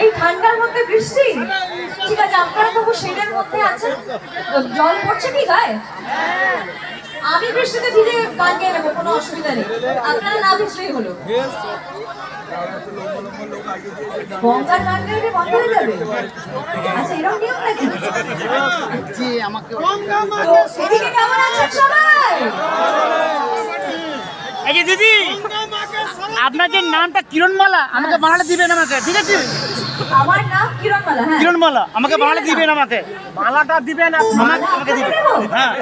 এই ঠান্ডার মধ্যে বৃষ্টি? ঠিক আছে আপনারা তবু শেডের মধ্যে আছেন। জল পড়ছে কি গায়ে? আমি বৃষ্টিতে ভিজে গান গেয়ে নেব কোনো অসুবিধা নেই। আপনারা না ভিজলেই হলো। গঙ্গার গান গাইলে বন্ধ হয়ে যাবে? আচ্ছা এরকম নিয়ম নাকি? জি আমাকে এদিকে কেমন আছেন সবাই? দিদি! আপনার যে নামটা কিরণমালা আমাকে বানালে দিবেন আমাকে ঠিক আছে? আমার নাম কিরণমালা হ্যাঁ। কিরণমালা আমাকে বানালে দিবেন আমাকে। মালাটা দিবেন আমাকে আমাকে দিবেন। হ্যাঁ।,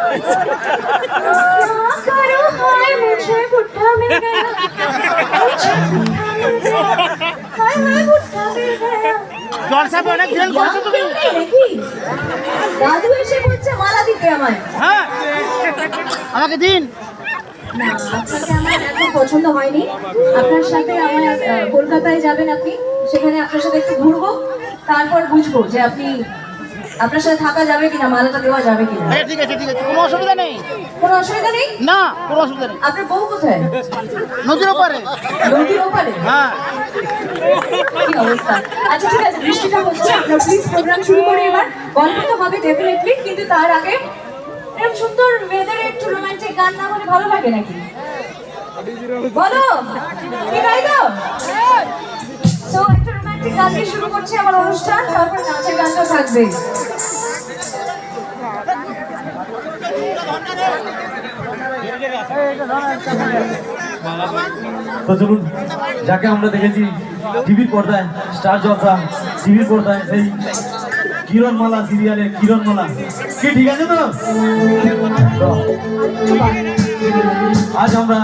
হ্যাঁ। আমাকে দিন। না আপনাকে আমার এখন পছন্দ হয়নি। আপনার সাথে আমার কলকাতায় যাবেন আপনি সেখানে আপনার সাথে একটু ঘুরবো তারপর বুঝব যে আপনি আপনার সাথে থাকা যাবে কিনা মালাটা দেওয়া যাবে কিনা। হ্যাঁ ঠিক আছে ঠিক আছে কোনো অসুবিধা নেই। কোনো অসুবিধা নেই? না কোনো অসুবিধা নেই। আপনার বউ কোথায়? নদীর ওপারে। নদীর ওপারে? হ্যাঁ। অবস্থা? আচ্ছা ঠিক আছে বৃষ্টিটা হচ্ছে আমরা প্লিজ প্রোগ্রাম শুরু করি এবার। গল্প তো হবে ডেফিনেটলি কিন্তু তার আগে এরকম সুন্দর একটু রোমান্টিক গান না হলে ভালো লাগে নাকি? বলো, কি তো রোমান্টিক গান দিয়ে শুরু করছি আমার অনুষ্ঠান, তারপর নাচের গানটা থাকবে। তো চলুন, যাকে আমরা দেখেছি টিভির পর্দায়, স্টার জলসা, টিভির পর্দায়, সেই কিরণমালা সিরিয়ালে কিরণমালা কি ঠিক আছে তো? তো, আজ আমরা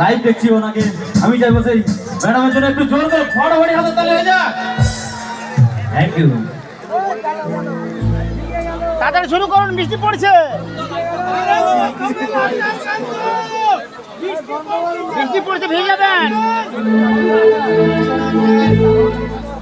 লাইভ দেখছি ওনাকে। আমি চাইব সেই ম্যাডামের জন্য একটু জোর করে ফটাফটি হাতে তালে হয়ে যাক। থ্যাংক ইউ তাড়াতাড়ি শুরু করুন বৃষ্টি পড়ছে। বৃষ্টি পড়ছে ভেঙে যাবেন।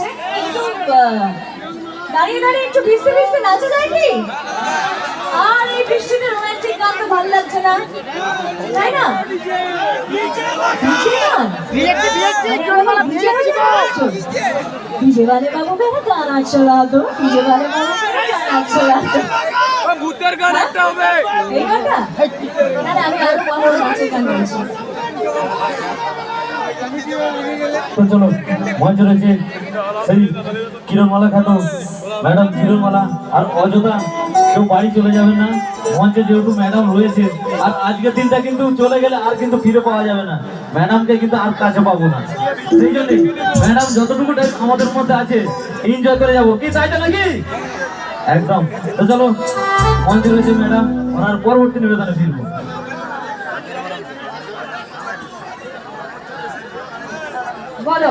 যাচ্ছে একটু দাঁড়িয়ে দাঁড়িয়ে একটু ভিসে ভিসে নাচা যায় কি আর এই বৃষ্টিতে রোমান্টিক গান তো ভালো লাগছে না। তাই না? ডিজে বালে বাবু কেন গান আচলা তো ডিজে বালে বাবু কেন গান আচলা ভূতের গান হ্যাঁ? একটা হবে। এই গানটা? না আমি আরও বড় নাচের গান তো চলো মঞ্চে রয়েছে সেই কিরণমালা খ্যাত ম্যাডাম কিরণমালা আর অযথা কেউ বাড়ি চলে যাবেন না। মঞ্চে যেহেতু ম্যাডাম রয়েছে, আর আজকের দিনটা কিন্তু চলে গেলে আর কিন্তু ফিরে পাওয়া যাবে না। ম্যাডামকে কিন্তু আর কাছে পাবো না। সেই জন্যই ম্যাডাম যতটুকু আমাদের মধ্যে আছে এনজয় করে যাব। কি চাইতে নাকি? একদম। তো চলো, মঞ্চে রয়েছে ম্যাডাম, ওনার পরবর্তী নিবেদনে ফিরবো। বলো।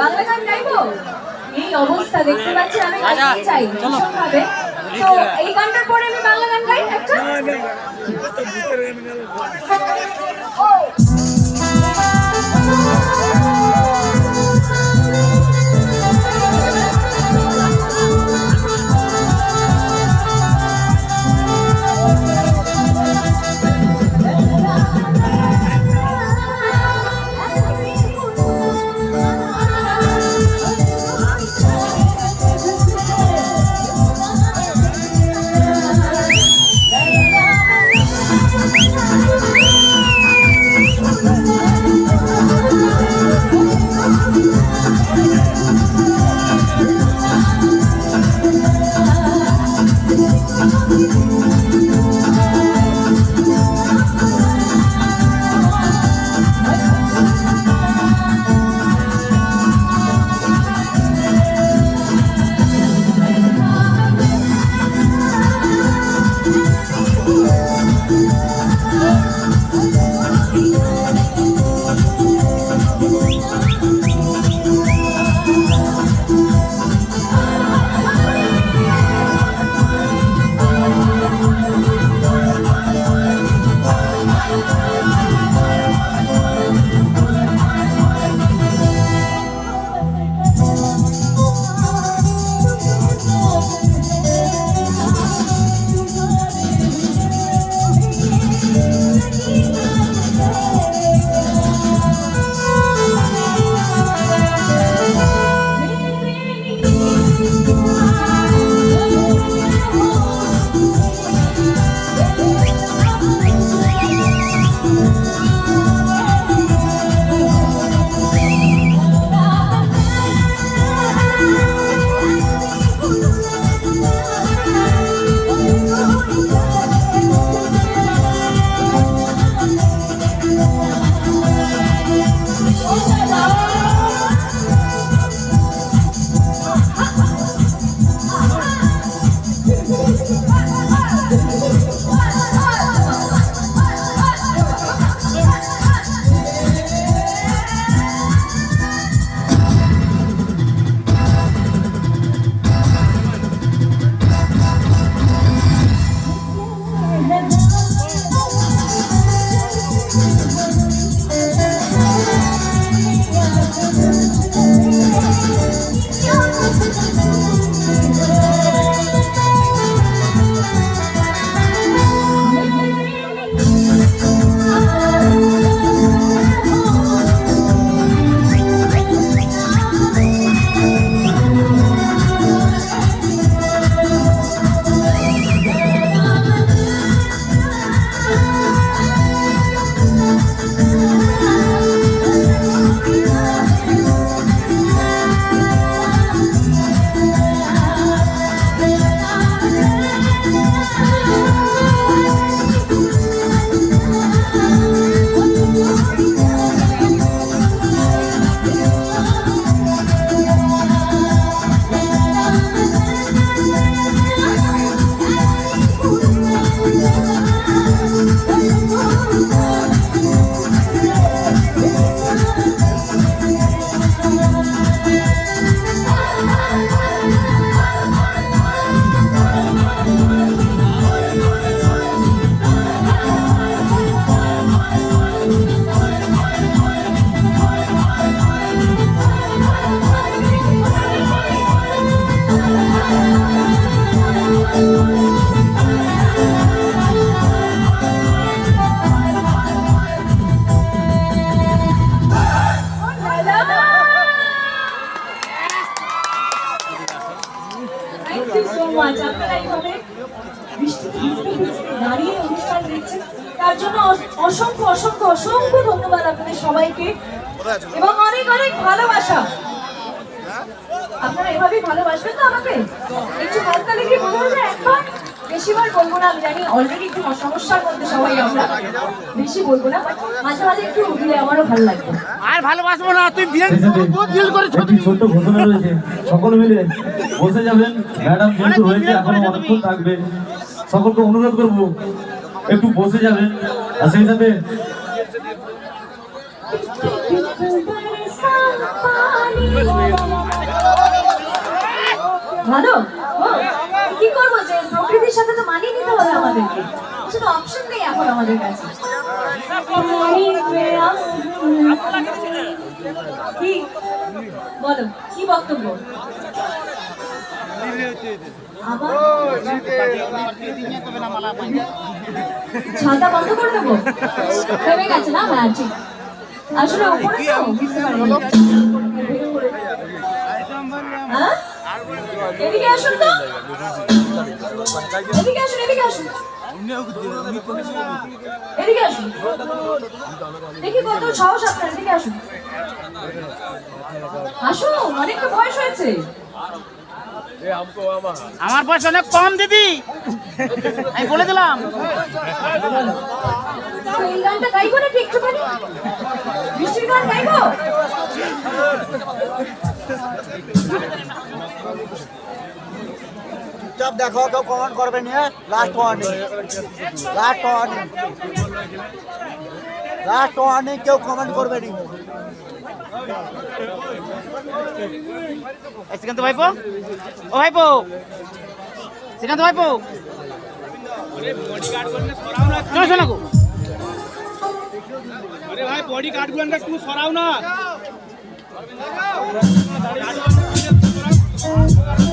বাংলা গান গাইবো? এই অবস্থা দেখতে পাচ্ছি আমি গাইতে চাই ভীষণ ভাবে তো এই গানটার পরে আমি বাংলা গান গাই একটা? সবাইকে এবং অনেক অনেক ভালোবাসা। আপনারা এভাবেই ভালোবাসবেন তো আমাকে? একটু হালকা লেগে বলব যে একবার বেশিবার বলব না আমি জানি অলরেডি একটু সমস্যার মধ্যে সবাই আমরা। বেশি বলব না মাঝে মাঝে একটু দিলে আমারও ভালো লাগবে আর ভালোবাসবো না তুই বহুত করেছ একটি ছোট্ট ঘোষণা রয়েছে সকল মিলে বসে যাবেন। ম্যাডাম যেহেতু হয়েছে এখনও অনেকক্ষণ থাকবে। সকলকে অনুরোধ করব একটু বসে যাবেন। আর সেই সাথে ভালো কি করব যে প্রকৃতির সাথে তো মানিয়ে নিতে হবে আমাদেরকে? শুধু অপশন নেই এখন আমাদের কাছে। বলো, কি বক্তব্য? ছাতা বন্ধ করে দেবো? থেমে গেছে না হ্যাঁ আসলে উপরে তো বুঝতে পারিনি এদিকে আসুন তো। এদিকে আসুন এদিকে আসুন। এদিকে আসুন। দেখি কত সাহস আপনার এদিকে আসুন। আসুন অনেকটা বয়স হয়েছে। আমার বয়স অনেক কম দিদি। আমি বলে দিলাম। গানটা গাইবো নাকি একটুখানি? বৃষ্টির গান গাইবো? চুপচাপ দেখো কেউ কমেন্ট করবে নিয়ে last warning last warning last warning কেউ কমেন্ট করবে নি। এই শ্রীকান্ত ভাইপো? ও ভাইপো? শ্রীকান্ত ভাইপো? চলো শোনা গো আরে ভাই বডি গার্ডগুলো একটু সরাও না।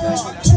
দেখি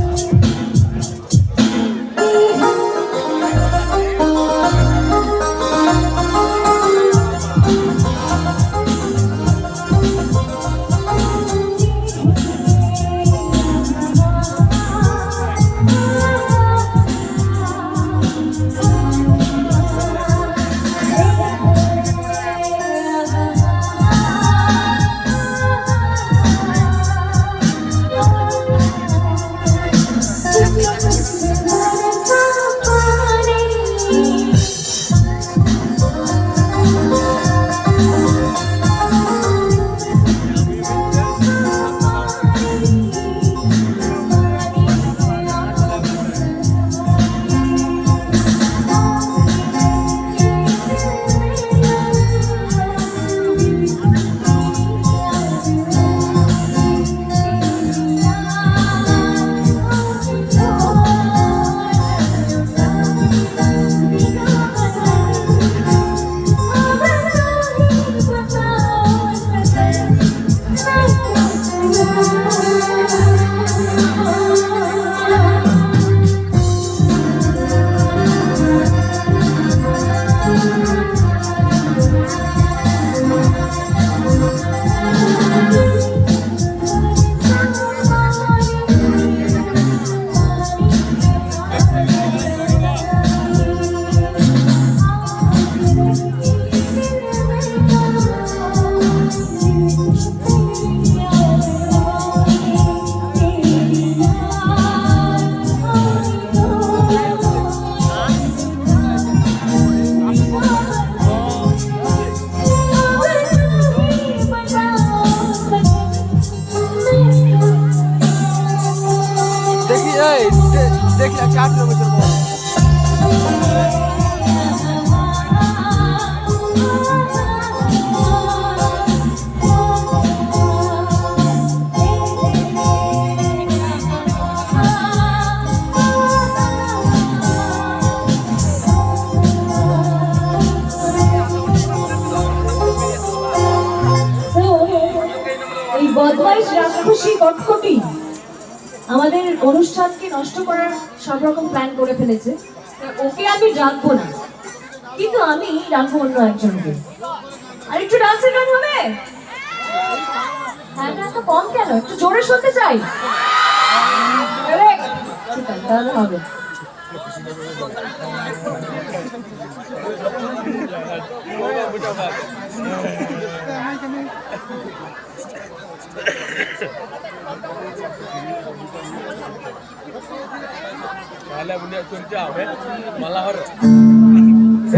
অনুষ্ঠানকে নষ্ট করার সব রকম প্ল্যান করে ফেলেছে। ওকে আমি ডাকবো না। কিন্তু আমি ডাকবো অন্য একজনকে। আর একটু ডান্সের গান হবে? হ্যাঁ কম কেন? একটু জোরে শুনতে চাই. তাহলে হবে।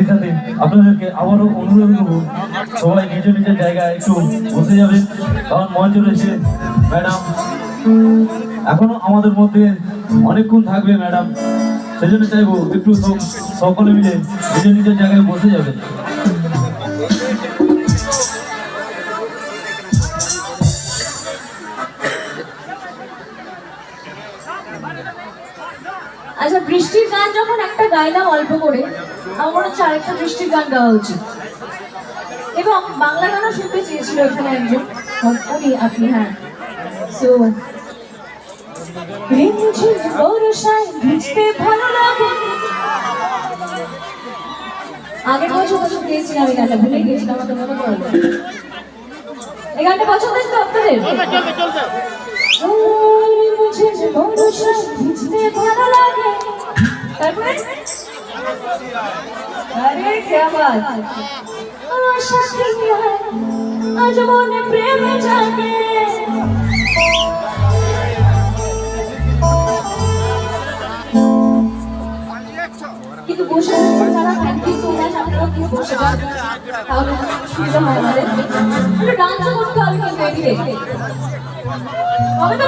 সাথে আপনাদেরকে আবারও অনুরোধ করব, সবাই নিজ নিজের জায়গায় একটু বসে যাবেন। কারণ মঞ্চ রয়েছে ম্যাডাম। এখনও আমাদের মধ্যে অনেকক্ষণ থাকবে ম্যাডাম। সেজন্য চাইব একটু সকলে মিলে নিজের নিজের জায়গায় বসে যাবেন আচ্ছা বৃষ্টির গান যখন একটা গাইলাম অল্প করে, আমার হচ্ছে আরেকটা বৃষ্টির গান গাওয়া উচিত। এবং বাংলা গানও শুনতে চেয়েছিল এখানে একজন। উনি আপনি হ্যাঁ। সো রিমঝিম বরষায় ভিজতে ভালো আগের বছর বছর গিয়েছিলাম এই গানটা? ভুলে গিয়েছিলাম আমার মনে পড়ল এই গানটা পছন্দ আছে তো আপনাদের? রিমঝিম আরে কেমন আজ মনে প্রেমে জাগে। কিন্তু বসে রয়েছেন তারা থ্যাংক ইউ সো মাচ আপনারা প্লিজ বসে যান তাহলে সুবিধা হয় আমাদের একটু ডান্সও করতে হবে কিন্তু এদিকে হবে তো